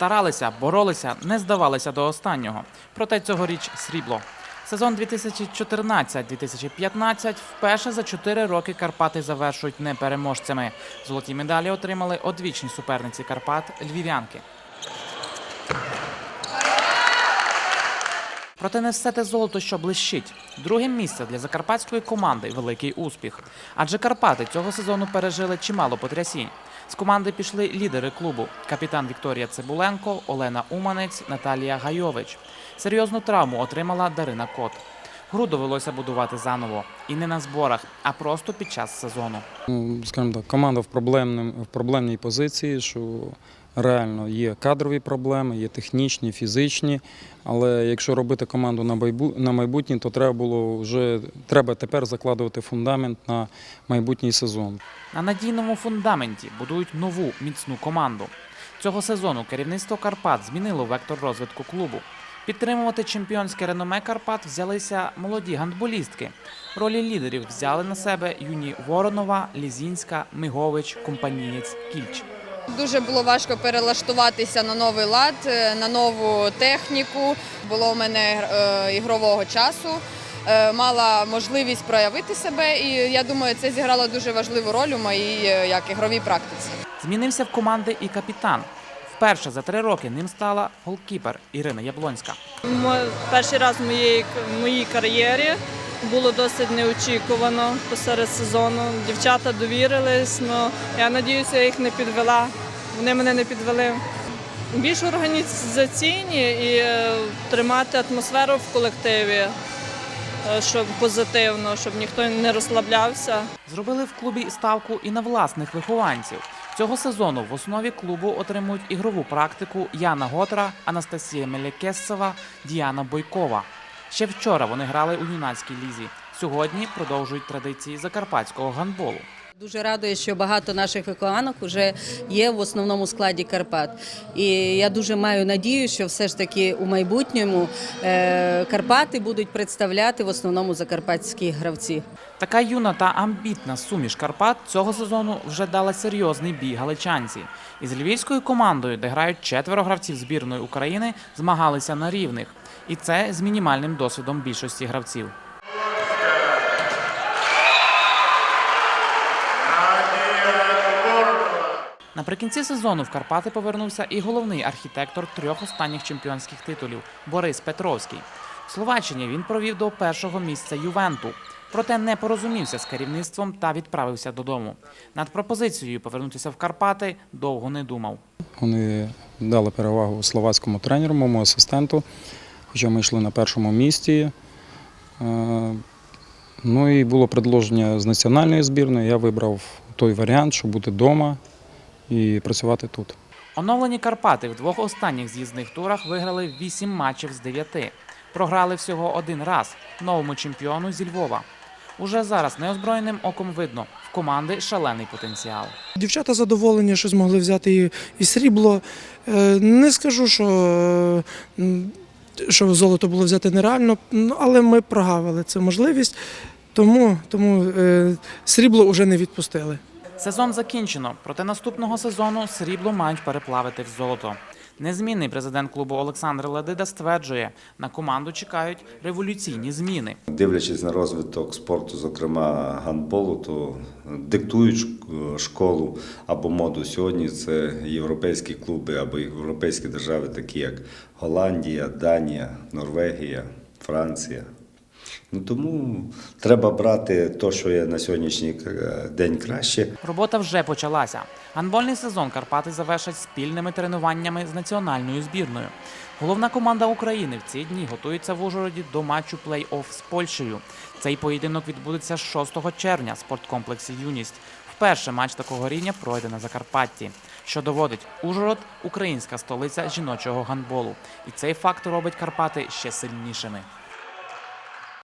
Старалися, боролися, не здавалися до останнього. Проте цьогоріч срібло. Сезон 2014-2015 вперше за 4 роки Карпати завершують непереможцями. Золоті медалі отримали одвічні суперниці Карпат львів'янки. Проте не все те золото, що блищить. Друге місце для закарпатської команди великий успіх. Адже Карпати цього сезону пережили чимало потрясінь. З команди пішли лідери клубу: капітан Вікторія Цибуленко, Олена Уманець, Наталія Гайович. Серйозну травму отримала Дарина Кот. Гру довелося будувати заново і не на зборах, а просто під час сезону. Ну, скажімо так, команда в, проблемним, в проблемній позиції, що реально є кадрові проблеми, є технічні, фізичні. Але якщо робити команду на майбу- на майбутнє, то треба було вже треба тепер закладувати фундамент на майбутній сезон. На надійному фундаменті будують нову міцну команду. Цього сезону керівництво Карпат змінило вектор розвитку клубу. Підтримувати чемпіонське реноме Карпат взялися молоді гандболістки. Ролі лідерів взяли на себе юні Воронова, Лізінська, Мигович, Компанієць, Кільч. Дуже було важко перелаштуватися на новий лад, е, на нову техніку. Було у мене е, ігрового часу. е, Мала можливість проявити себе, і я думаю, це зіграло дуже важливу роль у моїй як ігровій практиці. Змінився в команди і капітан. Вперше за три роки ним стала голкіпер Ірина Яблонська. Перший раз в моїй, в моїй кар'єрі було досить неочікувано посеред сезону. Дівчата довірились, але я сподіваюся, я їх не підвела. Вони мене не підвели. Більш організаційні і е, тримати атмосферу в колективі, е, щоб позитивно, щоб ніхто не розслаблявся. Зробили в клубі ставку і на власних вихованців. Цього сезону в основі клубу отримують ігрову практику Яна Готра, Анастасія Мелякесова, Діана Бойкова. Ще вчора вони грали у юнацькій лізі. Сьогодні продовжують традиції закарпатського гандболу. Дуже радує, що багато наших вихованок вже є в основному складі Карпат. І я дуже маю надію, що все ж таки у майбутньому е, Карпати будуть представляти в основному закарпатські гравці. Така юна та амбітна суміш Карпат цього сезону вже дала серйозний бій галичанці. Із львівською командою, де грають четверо гравців збірної України, змагалися на рівних. І це з мінімальним досвідом більшості гравців. Наприкінці сезону в Карпати повернувся і головний архітектор трьох останніх чемпіонських титулів Борис Петровський. В Словаччині він провів до першого місця Ювенту, проте не порозумівся з керівництвом та відправився додому. Над пропозицією повернутися в Карпати довго не думав. Вони дали перевагу словацькому тренеру, моєму асистенту, хоча ми йшли на першому місці. Е, Ну і було предложення з національної збірної. Я вибрав той варіант, щоб бути вдома і працювати тут. Оновлені Карпати в двох останніх з'їзних турах виграли 8 матчів з 9. Програли всього один раз новому чемпіону зі Львова. Уже зараз неозброєним оком видно, в команди шалений потенціал. Дівчата задоволені, що змогли взяти і, і срібло. Е, Не скажу, що, е, що золото було взяти нереально, ну, але ми прогавили цю можливість, тому, тому е, срібло вже не відпустили. Сезон закінчено, проте наступного сезону срібло мають переплавити в золото. Незмінний президент клубу Олександр Ладида стверджує, на команду чекають революційні зміни. Дивлячись на розвиток спорту, зокрема гандболу, то диктують школу або моду сьогодні. Це європейські клуби або європейські держави, такі як Голландія, Данія, Норвегія, Франція. Ну тому треба брати те, що є на сьогоднішній е, день краще. Робота вже почалася. Гандбольний сезон Карпати завершать спільними тренуваннями з національною збірною. Головна команда України в ці дні готується в Ужгороді до матчу плей-офф з Польщею. Цей поєдинок відбудеться 6 червня в спорткомплексі Юність. Вперше матч такого рівня пройде на Закарпатті, що доводить Ужгород українська столиця жіночого гандболу. І цей факт робить Карпати ще сильнішими.